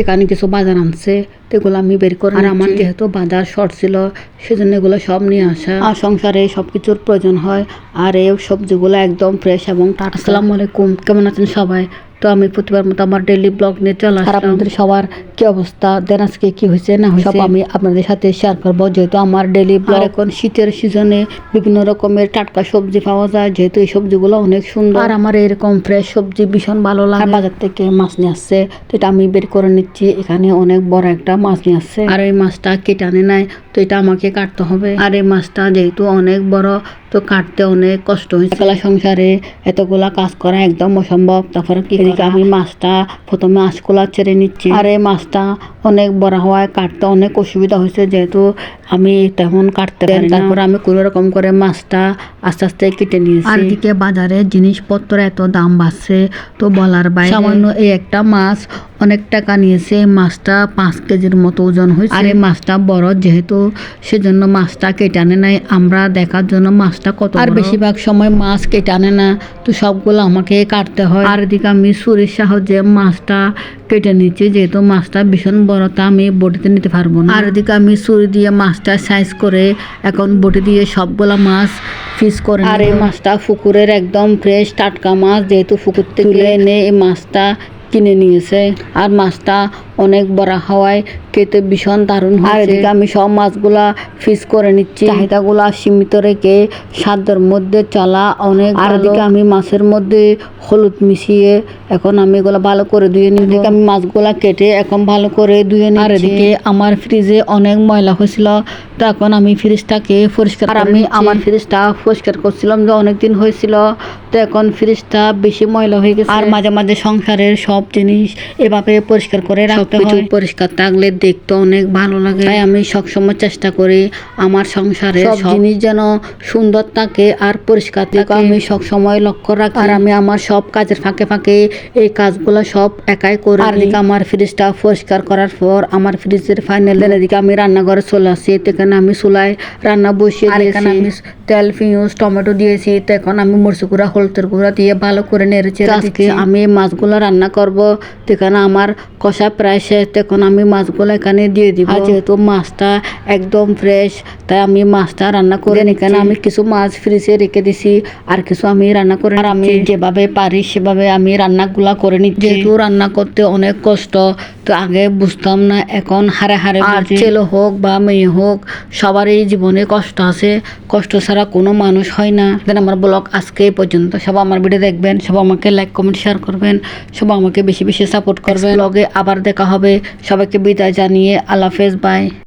এখানে কিছু বাজার আনছে এগুলো আমি বের করে আর আমার যেহেতু বাজার শর্ট ছিল সেজন্য এগুলো সব নিয়ে আসা। আর সংসারে সব কিছুর প্রয়োজন হয় আর এই সবজিগুলো একদম ফ্রেশ এবং টাটা আসসালামু আলাইকুম কেমন আছেন সবাই? তো আমি প্রতিবার মতো আমার ডেইলি ব্লগ নিয়ে চলে আসলাম। আপনাদের সবার কি অবস্থা? দেন আজকে কি হয়েছে না হয়েছে? সব আমি আপনাদের সাথে শেয়ার করব। যেহেতু আমার ডেইলি ব্লগ এখন শীতের সিজনে বিভিন্ন রকমের টাটকা সবজি পাওয়া যায় যেহেতু এই সবজিগুলো অনেক সুন্দর। আর আমার এরকম ফ্রেশ সবজি ভীষণ ভালো লাগে। বাজার থেকে মাছ নিয়ে আসছে তো এটা আমি বের করে নিচ্ছি। এখানে অনেক বড় একটা মাছ নিয়ে আসছে। আর এই মাছটা কেটে আনে নাই তো এটা আমাকে কাটতে হবে। আর এই মাছটা যেহেতু অনেক বড় তো কাটতে অনেক কষ্ট হয়েছে। একলা সংসারে এতগুলা কাজ করা একদম অসম্ভব। তারপরে কি আমি মাছটা প্রথমে আঁশকুলা ছেড়ে নিচ্ছি। আর এই মাছটা অনেক বড় হওয়ায় কাটতে অনেক অসুবিধা হয়েছে যেহেতু আমি তেমন কাটতে পারি তারপরে আমি কোনো রকম করে মাছটা আস্তে আস্তে কেটে নিয়েছি। আর এদিকে বাজারে জিনিসপত্র এত দাম বাড়ছে তো বলার বাইরে সামান্য এই একটা মাছ অনেক টাকা নিয়েছে মাছটা পাঁচ কেজির মতো ওজন হয়েছে। আর এই মাছটা বড় যেহেতু সেজন্য মাছটা কেটে আনে নাই। আমরা দেখার জন্য মাছটা কত আর বেশিরভাগ সময় মাছ কেটে আনে না তো সবগুলো আমাকে কাটতে হয়। আর এদিকে আমি ছুরির সাহায্যে মাছটা কেটে নিচ্ছি যেহেতু মাছটা ভীষণ বড় তা আমি বটিতে নিতে পারব না। আর এদিকে আমি ছুরি দিয়ে মাছটা সাইজ করে এখন বটি দিয়ে সবগুলা মাছ ফিস করে আর এই মাছটা পুকুরের একদম ফ্রেশ টাটকা মাছ যেহেতু পুকুর থেকে তুলে এনে এই মাছটা কিনে নিয়েছে। আর মাছটা অনেক বড় হওয়ায় খেতে ভীষণ দারুণ আর এদিকে আমি সব মাছগুলা ফিস করে নিচ্ছি। চাহিদাগুলা সীমিত রেখে সাধ্যের মধ্যে চলা অনেক আর এদিকে আমি মাছের মধ্যে হলুদ মিশিয়ে এখন আমি এগুলো ভালো করে ধুয়ে নিই এদিকে আমি মাছগুলা কেটে এখন ভালো করে ধুয়ে নিই আর এদিকে আমার ফ্রিজে অনেক ময়লা হয়েছিল। তো এখন আমি ফ্রিজটাকে পরিষ্কার আর আমি আমার ফ্রিজটা পরিষ্কার করছিলাম যে অনেক দিন হয়েছিল। তো এখন ফ্রিজটা বেশি ময়লা হয়ে গেছে। আর মাঝে মাঝে সংসারের সব জিনিস এভাবে পরিষ্কার করে রাখতে হয়। পরিষ্কার থাকলে দেখতে অনেক ভালো লাগে। তাই আমি সবসময় চেষ্টা করি আমার সংসারে সব জিনিস যেন সুন্দর থাকে আর পরিষ্কার থাকে। আমি সবসময় লক্ষ্য রাখি। আর আমি আমার সব কাজের ফাঁকে ফাঁকে এই কাজগুলো সব একাই করি। আর এদিকে আমার ফ্রিজটা পরিষ্কার করার পর আমার ফ্রিজের ফাইনাল এদিকে আমি রান্নাঘরে চলে আসি। এখানে আমি চুলায় রান্না বসিয়ে এখানে আমি তেল পিঁয়াজ টমেটো দিয়েছি। তো এখন আমি মরচি গুঁড়া হলুদের গুঁড়া দিয়ে ভালো করে নেড়েছি আজকে আমি মাছগুলো রান্না করব। এখানে আমার কষা প্রায় শেষ তো এখন আমি মাছগুলো এখানে দিয়ে দিব। আর যেহেতু মাছটা একদম ফ্রেশ তাই আমি মাছটা রান্না করে এখানে আমি কিছু মাছ ফ্রিজে রেখে দিছি আর কিছু আমি রান্না করে আর আমি যেভাবে পারি সেভাবে আমি রান্নাগুলা করে নিচ্ছি। যেহেতু রান্না করতে অনেক কষ্ট তো আগে বুঝতাম না এখন হারে হারে আর ছেলে হোক বা মেয়ে হোক সবারই জীবনে কষ্ট আছে। কষ্ট ছাড়া কোনো মানুষ হয় না। দেন আমার ব্লগ আজকে এই পর্যন্ত। সব আমার ভিডিও দেখবেন সব আমাকে লাইক কমেন্ট শেয়ার করবেন। সব আমাকে বেশি বেশি সাপোর্ট করবেন। ব্লগে আবার দেখা হবে। সবাইকে বিদায় জানিয়ে আল্লাহ হাফেজ বাই